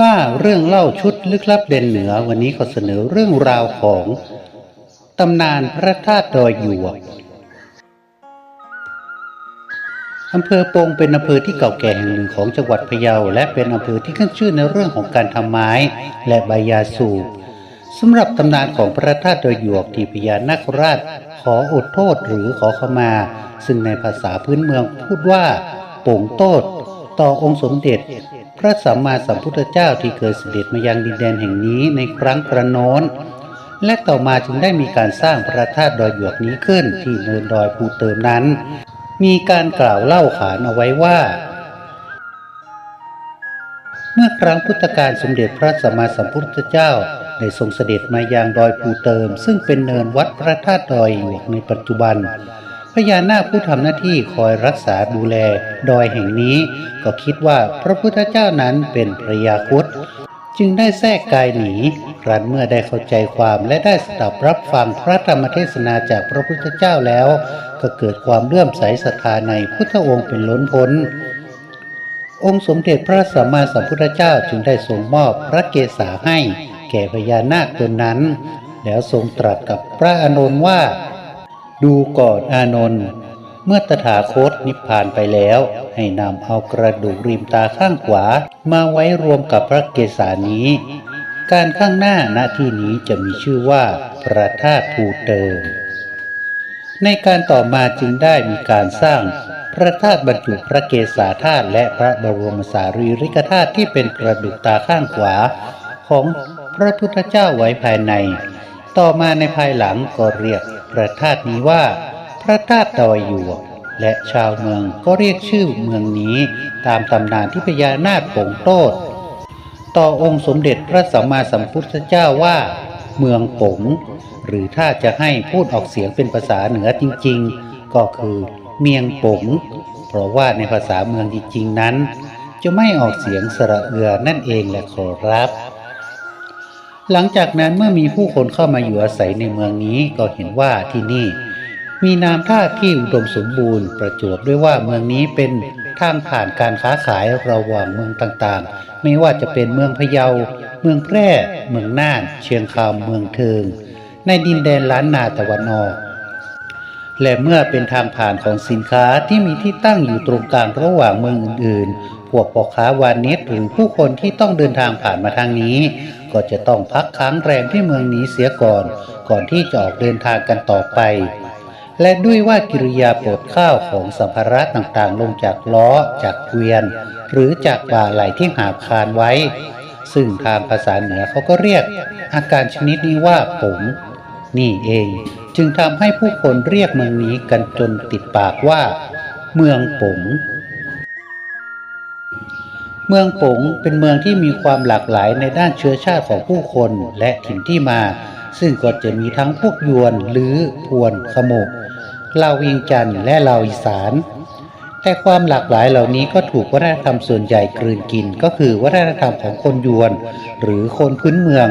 ล่าเรื่องเล่าชุดลึกลับเด่นเหนือวันนี้ขอเสนอเรื่องราวของตำนานพระธาตุดอยหยวกอำเภอปงเป็นอำเภอที่เก่าแก่แห่งหนึ่งของจังหวัดพะเยา และเป็นอำเภอที่ขึ้นชื่อในเรื่องของการทำไม้และใบยาสูบสำหรับตำนานของพระธาตุดอยหยวกที่พญานาคราช ขออดโทษหรือขอขมา ซึ่งในภาษาพื้นเมืองพูดว่าโป่งโตดต่อองค์สมเด็จ พระสัมมาสัมพุทธเจ้าที่เคยเสด็จมายังดินแดนแห่งนี้ในครั้งกระโน้น และต่อมาจึงได้มีการสร้างพระธาตุดอยหยวกนี้ขึ้นที่เนินดอยภูเติมนั้น มีการกล่าวเล่าขานเอาไว้ว่า เมื่อครั้งพุทธกาลสมเด็จพระสัมมาสัมพุทธเจ้าได้ทรงเสด็จมายังดอยภูเติม ซึ่งเป็นเนินวัดพระธาตุดอยหยวกในปัจจุบัน ญานาคผู้ทำหน้าที่คอยรักษาดูแลดอยแห่งนี้ ก็คิดว่าพระพุทธเจ้านั้นเป็นพระยาคุดจึงได้แทรกกายหนีครั้นเมื่อได้เข้าใจความและได้สดับรับฟังพระธรรมเทศนาจากพระพุทธเจ้าแล้ว ก็เกิดความเลื่อมใสศรัทธาในพุทธองค์เป็นล้นพ้น องค์สมเด็จพระสัมมาสัมพุทธเจ้าจึงได้ทรงมอบพระเกศาให้ แก่พญานาคตนนั้น แล้วทรงตรัสกับพระอานนท์ว่า ดูก่อนอานนท์เมื่อตถาคตนิพพานไปแล้ว ให้นำเอากระดูกริมตาข้างขวามาไว้รวมกับพระเกศานี้ การข้างหน้าณที่นี้จะมีชื่อว่า พระธาตุภูเติม ในการต่อมาจึงได้มีการสร้างพระธาตุบรรจุพระเกศาธาตุและพระบรมสารีริกธาตุที่เป็นกระดูกตาข้างขวา ของพระพุทธเจ้าไว้ภายใน ต่อมาในภายหลังก็เรียกพระธาตุนี้ว่า พระธาตุดอยหยวก และชาวเมืองก็เรียกชื่อเมืองนี้ตามตำนานที่พญานาคปงโตดต่อองค์สมเด็จพระสัมมาสัมพุทธเจ้าว่า เมืองปงหรือถ้าจะให้พูดออกเสียงเป็นภาษาเหนือจริง ๆ ก็คือเมียงปงเพราะว่าในภาษาเมืองจริงๆนั้น จะไม่ออกเสียงสระเอือนั่นเองแหละขอรับ หลังจากนั้นเมื่อมีผู้คนเข้ามาอยู่อาศัยในเมืองนี้ก็เห็นว่าที่นี่ มีน้ำท่าที่อุดมสมบูรณ์ประจวบด้วยว่าเมืองนี้เป็นทางผ่านการค้าขายระหว่างเมืองต่างๆ ไม่ว่าจะเป็นเมืองพะเยา เมืองแพร่ เมืองน่าน เชียงคำเมืองเทิง ในดินแดนล้านนาตะวันออก และเมื่อเป็นทางผ่านของสินค้าที่มีที่ตั้งอยู่ตรงกลางระหว่างเมืองอื่นๆ พวกพ่อค้าวานิชหรือผู้คนที่ต้องเดินทางผ่านมาทางนี้ ก็จะต้องพักค้างแรมที่เมืองนี้เสียก่อน ก่อนที่จะออกเดินทางกันต่อไป และด้วยว่ากิริยาปลดข้าวของสัมภาระต่างๆ ลงจากล้อ จากเกวียน หรือจากบ่าไหลที่หาบคานไว้ ซึ่งทางภาษาเหนือเขาก็เรียก อาการชนิดนี้ว่าผงนี่เองจึงทำให้ผู้คนเรียกเมืองนี้กันจนติดปากว่า เมืองปง เมืองปงเป็นเมืองที่มีความหลากหลายในด้านเชื้อชาติของผู้คนและถิ่นที่มา ซึ่งก็จะมีทั้งพวกยวนหรือพวนขโมกลาวเวียงจันและลาวอีสาน แต่ความหลากหลายเหล่านี้ก็ถูกวัฒนธรรมส่วนใหญ่กลืนกิน ก็คือวัฒนธรรมของคนยวน หรือคนพื้นเมือง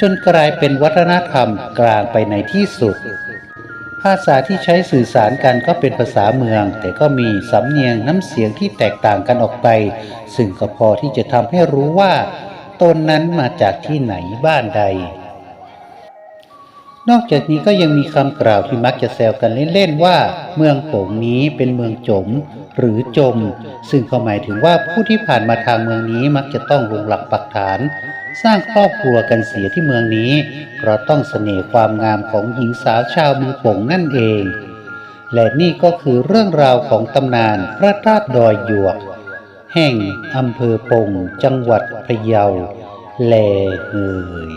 จนกลายเป็นวัฒนธรรมกลางไปในที่สุด ภาษาที่ใช้สื่อสารกันก็เป็นภาษาเมือง แต่ก็มีสำเนียงน้ำเสียงที่แตกต่างกันออกไป ซึ่งก็พอที่จะทำให้รู้ว่า ตนนั้นมาจากที่ไหนบ้านใด นอกจากนี้ก็ยังมีคำกล่าวที่มักจะแซวกันเล่นๆว่า เมืองโป่งนี้เป็นเมืองจม หรือจม ซึ่งก็หมายถึงว่าผู้ที่ผ่านมาทางเมืองนี้มักจะต้องลงหลักปักฐาน สร้างครอบครัวกันเสียที่เมืองนี้เพราะต้องเสน่ห์ความงามของหญิงสาวชาวเมืองโป่งนั่นเอง และนี่ก็คือเรื่องราวของตำนานพระธาตุดอยหยวก แห่งอำเภอปงจังหวัดพะเยา แลเฮย